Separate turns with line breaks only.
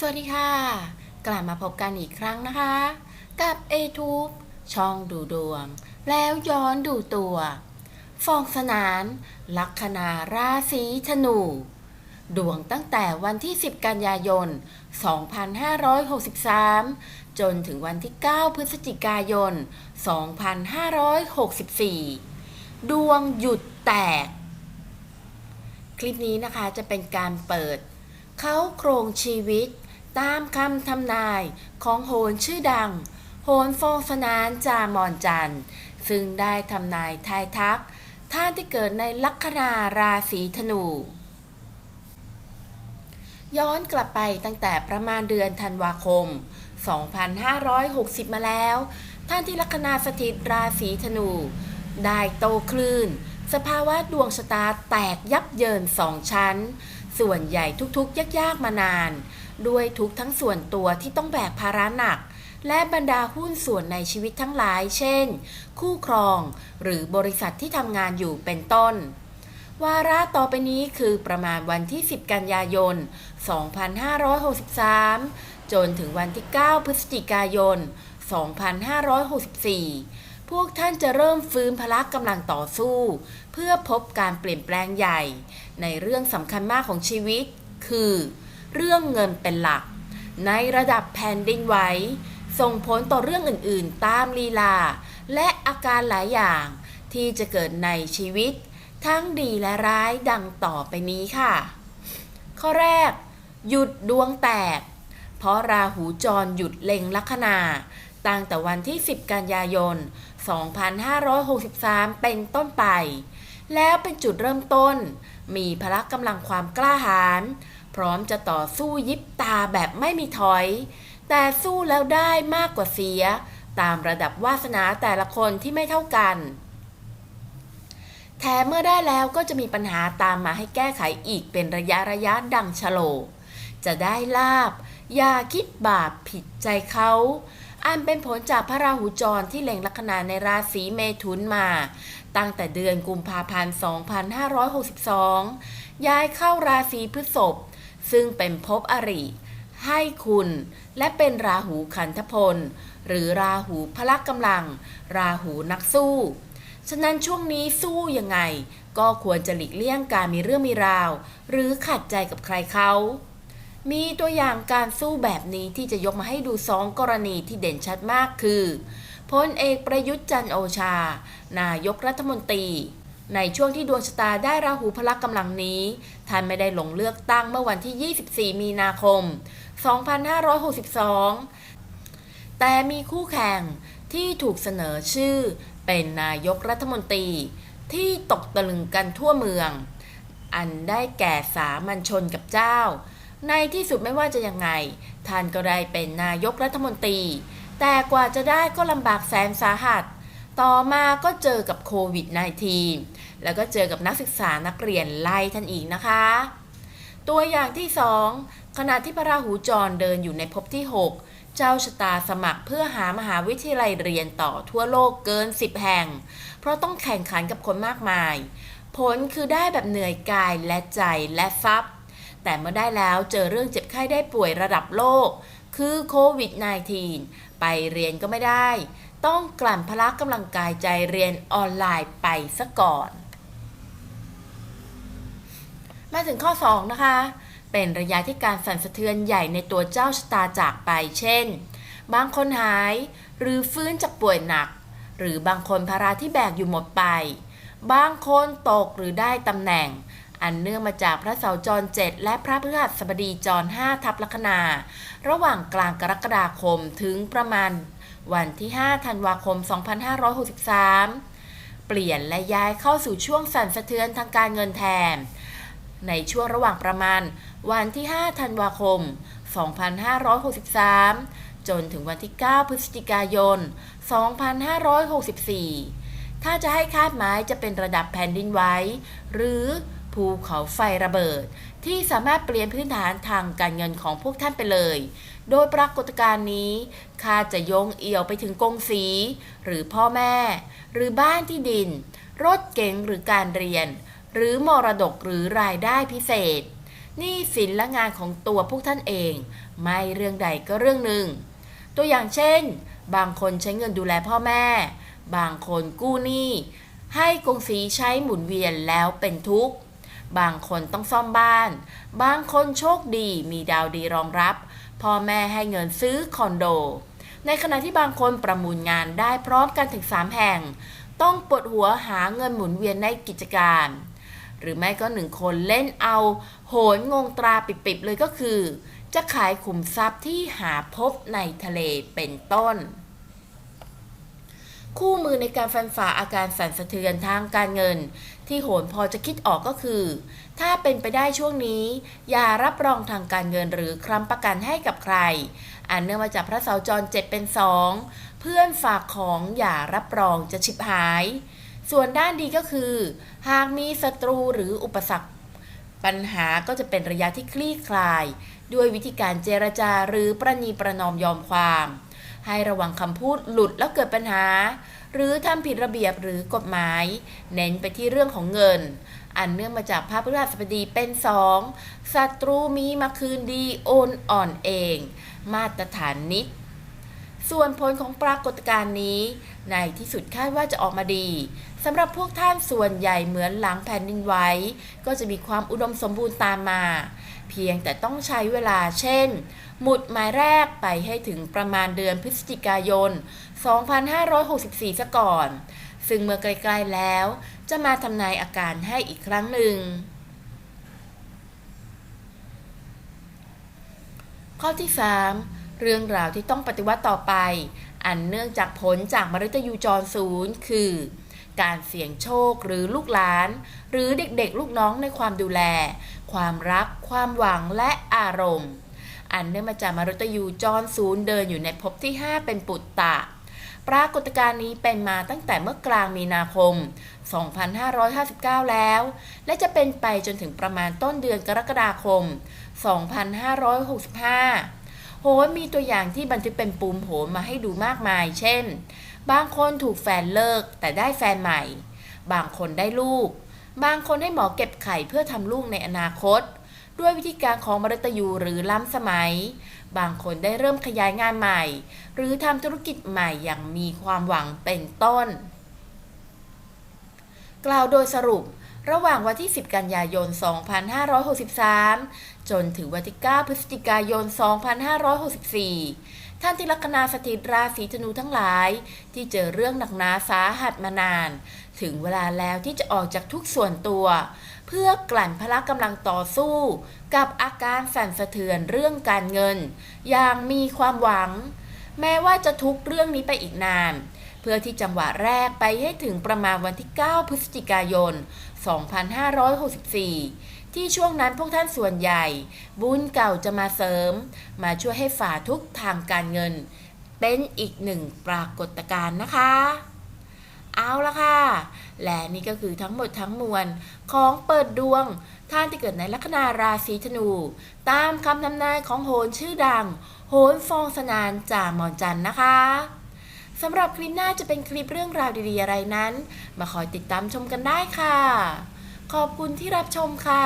สวัสดีค่ะ กลับมาพบกันอีกครั้งนะคะ กับ a t u b e ช่องดูดวง แล้วย้อนดูตัว ฟองสนาน ลัคนาราศีธนู ดวงตั้งแต่วันที่ 10 กันยายน 2563 จนถึงวันที่ 9 พฤศจิกายน 2564 ดวงหยุดแตก คลิปนี้นะคะจะเป็นการเปิดเขาโครงชีวิต ตามคำทำนายของโหนชื่อดัง โหนฟงสนานจามอนจันทร์ ซึ่งได้ทำนายทายทัก ท่านที่เกิดในลัคนาราศีธนู ย้อนกลับไปตั้งแต่ประมาณเดือนธันวาคม 2560 มาแล้ว ท่านที่ลัคนาสถิตราศีธนู ได้โตคลื่น สภาวะดวงชะตาแตกยับเยินสองชั้น ส่วนใหญ่ทุกๆยากๆมานาน ด้วยทุกทั้งส่วนตัวที่ต้องแบกภาระหนัก และบรรดาหุ้นส่วนในชีวิตทั้งหลาย เช่น คู่ครอง หรือบริษัทที่ทำงานอยู่เป็นต้น วาระต่อไปนี้คือประมาณวันที่ 10 กันยายน 2563 จนถึงวันที่ 9 พฤศจิกายน 2564พวกท่านจะเริ่มฟื้นพละกำลังต่อสู้ เพื่อพบการเปลี่ยนแปลงใหญ่ ในเรื่องสำคัญมากของชีวิต คือ เรื่องเงินเป็นหลัก ในระดับแผ่นดินไหวส่งผลต่อเรื่องอื่น ๆ ตามลีลา และอาการหลายอย่างที่จะเกิดในชีวิต ทั้งดีและร้ายดังต่อไปนี้ค่ะ ข้อแรก หยุดดวงแตก เพราะราหูจรหยุดเล็งลัคนาตั้งแต่วันที่ 10 กันยายน 2563 เป็นต้นไป แล้วเป็นจุดเริ่มต้น มีพละกำลังความกล้าหาญ พร้อมจะต่อสู้ยิบตาแบบไม่มีถอย แต่สู้แล้วได้มากกว่าเสีย ตามระดับวาสนาแต่ละคนที่ไม่เท่ากันแถมเมื่อได้แล้วก็จะมีปัญหาตามมาให้แก้ไขอีกเป็นระยะระยะดังฉโลกจะได้ลาบ อย่าคิดบาปผิดใจเขา อันเป็นผลจากพระราหูจรที่เล็งลัคนาในราศีเมถุนมา ตั้งแต่เดือนกุมภาพันธ์ 2562 ย้ายเข้าราศีพฤษภ ซึ่งเป็นภพอริ ให้คุณและเป็นราหูขันธพล หรือราหูพละกำลัง ราหูนักสู้ ฉะนั้นช่วงนี้สู้ยังไง ก็ควรจะหลีกเลี่ยงการมีเรื่องมีราว หรือขัดใจกับใครเขามีตัวอย่างการสู้แบบนี้ที่จะยกมาให้ดูสองกรณีที่เด่นชัดมากคือพลเอกประยุทธ์จันโอชา นายกรัฐมนตรี ในช่วงที่ดวงชะตาได้ราหูพละกำลังนี้ ท่านไม่ได้ลงเลือกตั้งเมื่อวันที่ 24 มีนาคม 2562 แต่มีคู่แข่งที่ถูกเสนอชื่อเป็นนายกรัฐมนตรี ที่ตกตะลึงกันทั่วเมือง อันได้แก่สามัญชนกับเจ้า ในที่สุดไม่ว่าจะยังไง ท่านก็ได้เป็นนายกรัฐมนตรี แต่กว่าจะได้ก็ลำบากแสนสาหัส ต่อมาก็เจอกับโควิด -19 แล้วก็เจอกับนักศึกษานักเรียนไล่ท่านอีกนะคะ ตัวอย่างที่ 2 ขณะที่พระราหูจรเดินอยู่ในภพที่ 6 เจ้าชะตาสมัครเพื่อหามหาวิทยาลัยเรียนต่อทั่วโลกเกิน 10 แห่ง เพราะต้องแข่งขันกับคนมากมาย ผลคือได้แบบเหนื่อยกายและใจและทรัพย์ แต่เมื่อได้แล้วเจอเรื่องเจ็บไข้ได้ป่วยระดับโลก คือโควิด -19 ไปเรียนก็ไม่ได้ ต้องกลั่นพละกำลังกายใจเรียนออนไลน์ไปซะก่อน มาถึงข้อ 2 นะคะ เป็นระยะที่การสั่นสะเทือนใหญ่ในตัวเจ้าชะตาจากไป เช่น บางคนหาย หรือฟื้นจากป่วยหนัก หรือบางคนภาระที่แบกอยู่หมดไป บางคนตกหรือได้ตำแหน่ง อันเนื่องมาจากพระเสาร์จรเจ็ดและพระพฤหัสบดีจรห้าทับลัคนา ระหว่างกลางกรกฎาคมถึงประมาณวันที่ 5 ธันวาคม 2563 เปลี่ยนและย้ายเข้าสู่ช่วงสั่นสะเทือนทางการเงินแทน ในช่วงระหว่างประมาณวันที่ 5 ธันวาคม 2563 จนถึงวันที่ 9 พฤศจิกายน 2564 ถ้าจะให้คาดหมายจะเป็นระดับแผ่นดินไหวหรือ ภูเขาไฟระเบิด ที่สามารถเปลี่ยนพื้นฐานทางการเงินของพวกท่านไปเลย โดยปรากฏการณ์นี้คาดจะโยงเอี่ยวไปถึงกงสี หรือพ่อแม่ หรือบ้านที่ดิน รถเก๋งหรือการเรียน หรือมรดกหรือรายได้พิเศษนี้สินและงานของตัวพวกท่านเอง ไม่เรื่องใดก็เรื่องหนึ่ง ตัวอย่างเช่น บางคนใช้เงินดูแลพ่อแม่ บางคนกู้หนี้ให้กงสีใช้หมุนเวียนแล้วเป็นทุกข์ บางคนต้องซ่อมบ้าน บางคนโชคดีมีดาวดีรองรับ พ่อแม่ให้เงินซื้อคอนโด ในขณะที่บางคนประมูลงานได้พร้อมกันถึง 3 แห่ง ต้องปวดหัวหาเงินหมุนเวียนในกิจการ หรือไม่ก็หนึ่งคนเล่นเอา โหนงงตราปิบๆเลยก็คือ จะขายขุมทรัพย์ที่หาพบในทะเลเป็นต้น คู่มือในการฟันฝ่าอาการสั่นสะเทือนทางการเงิน ที่โหนพอจะคิดออกก็คือ ถ้าเป็นไปได้ช่วงนี้ อย่ารับรองทางการเงินหรือค้ำประกันให้กับใคร อันเนื่องมาจากพระเสาจรเจ็ดเป็นสองเพื่อนฝากของอย่ารับรองจะฉิบหาย ส่วนด้านดีก็คือ หากมีศัตรูหรืออุปสรรค ปัญหาก็จะเป็นระยะที่คลี่คลาย ด้วยวิธีการเจรจาหรือประนีประนอมยอมความ ให้ระวังคำพูดหลุดแล้วเกิดปัญหา หรือทำผิดระเบียบหรือกฎหมาย เน้นไปที่เรื่องของเงิน อันเนื่องมาจากพระพฤหัสบดีเป็นสองศัตรูมีมาคืนดีโอนอ่อนเอง มาตรฐานนิด ส่วนผลของปรากฏการณ์นี้ ในที่สุดคาดว่าจะออกมาดีสำหรับพวกท่านส่วนใหญ่เหมือนหลังแผ่นดินไหวก็จะมีความอุดมสมบูรณ์ตามมา เพียงแต่ต้องใช้เวลาเช่น หมุดหมายแรกไปให้ถึงประมาณเดือนพฤศจิกายน 2564 ซะก่อน ซึ่งเมื่อใกล้ๆแล้ว จะมาทำนายอาการให้อีกครั้งหนึ่งข้อที่ 3 เรื่องราวที่ต้องปฏิวัติต่อไป อันเนื่องจากผลจากมฤตยูจรศูนย์คือ การเสี่ยงโชคหรือลูกหลาน หรือเด็กๆ ลูกน้องในความดูแล ความรัก ความหวังและอารมณ์ อันเนื่องมาจากมฤตยูจรศูนย์เดินอยู่ในภพที่ 5 เป็นปุตตะปรากฏการณ์นี้เป็นมาตั้งแต่เมื่อกลางมีนาคม 2559 แล้ว และจะเป็นไปจนถึงประมาณต้นเดือนกรกฎาคม 2565 หนมีตัวอย่างที่บันทึกเป็นปูมโหนมาให้ดูมากมาย เช่น บางคนถูกแฟนเลิกแต่ได้แฟนใหม่ บางคนได้ลูก บางคนให้หมอเก็บไข่เพื่อทำลูกในอนาคต ด้วยวิธีการของมฤตยูหรือล้ำสมัย บางคนได้เริ่มขยายงานใหม่ หรือทำธุรกิจใหม่อย่างมีความหวังเป็นต้น กล่าวโดยสรุป ระหว่างวันที่ 10 กันยายน 2563 จนถึงวันที่ 9 พฤศจิกายน 2564 ท่านที่ลัคนาสถิตราศีธนูทั้งหลาย ที่เจอเรื่องหนักหนาสาหัสมานาน ถึงเวลาแล้วที่จะออกจากทุกส่วนตัว เพื่อกลั่นพละกำลังต่อสู้ กับอาการสั่นสะเทือนเรื่องการเงิน อย่างมีความหวัง แม้ว่าจะทุกเรื่องนี้ไปอีกนาน เพื่อที่จังหวะแรกไปให้ถึงประมาณวันที่ 9 พฤศจิกายน 2564 ที่ช่วงนั้นพวกท่านส่วนใหญ่ บุญเก่าจะมาเสริม มาช่วยให้ฝ่าทุกทางการเงิน เป็นอีกหนึ่งปรากฏการณ์นะคะ เอาละค่ะ และนี่ก็คือทั้งหมดทั้งมวลของเปิดดวงท่านที่เกิดในลัคนาราศีธนู ตามคำทำนายของโหนชื่อดัง โหนฟองสนานจ่ามอนจันนะคะ สำหรับคลิปหน้าจะเป็นคลิปเรื่องราวดีๆอะไรนั้น มาคอยติดตามชมกันได้ค่ะ ขอบคุณที่รับชมค่ะ